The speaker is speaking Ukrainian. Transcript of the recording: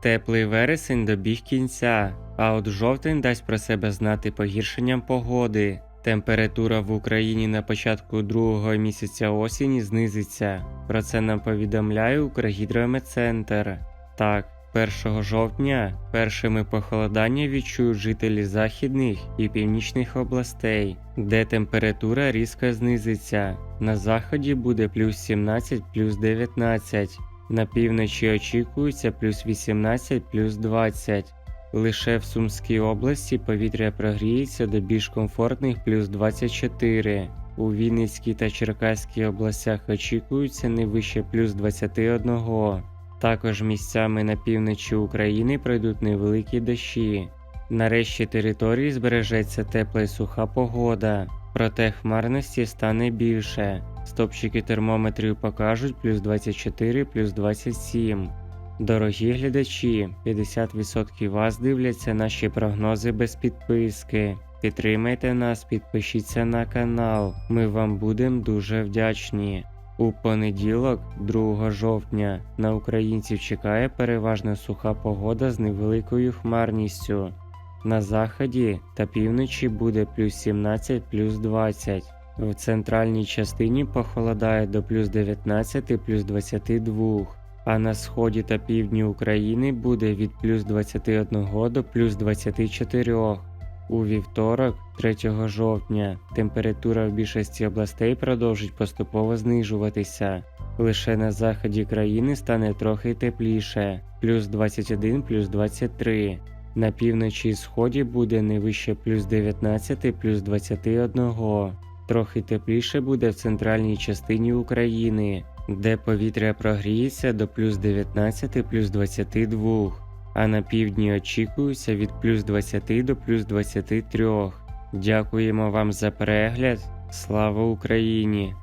Теплий вересень добіг кінця, а от жовтень дасть про себе знати погіршенням погоди. Температура в Україні на початку другого місяця осені знизиться. Про це нам повідомляє Укргідрометцентр. Так, 1 жовтня першими похолодання відчують жителі західних і північних областей, де температура різко знизиться. На заході буде плюс 17, плюс 19. На півночі очікується плюс 18, плюс 20. Лише в Сумській області повітря прогріється до більш комфортних плюс 24. У Вінницькій та Черкаській областях очікується не вище плюс 21. Також місцями на півночі України пройдуть невеликі дощі. Нарешті території збережеться тепла й суха погода, проте хмарності стане більше. Стопчики термометрів покажуть плюс 24, плюс 27. Дорогі глядачі, 50% вас дивляться наші прогнози без підписки. Підтримайте нас, підпишіться на канал. Ми вам будемо дуже вдячні. У понеділок, 2 жовтня, на українців чекає переважно суха погода з невеликою хмарністю. На заході та півночі буде плюс 17, плюс 20. В центральній частині похолодає до плюс 19, плюс 22. А на сході та півдні України буде від плюс 21 до плюс 24. У вівторок, 3 жовтня, температура в більшості областей продовжить поступово знижуватися. Лише на заході країни стане трохи тепліше плюс 21, плюс 23. На півночі і сході буде не вище плюс 19, плюс 21. Трохи тепліше буде в центральній частині України, де повітря прогріється до плюс 19, плюс 22 а на півдні очікується від плюс 20 до плюс 23. Дякуємо вам за перегляд. Слава Україні!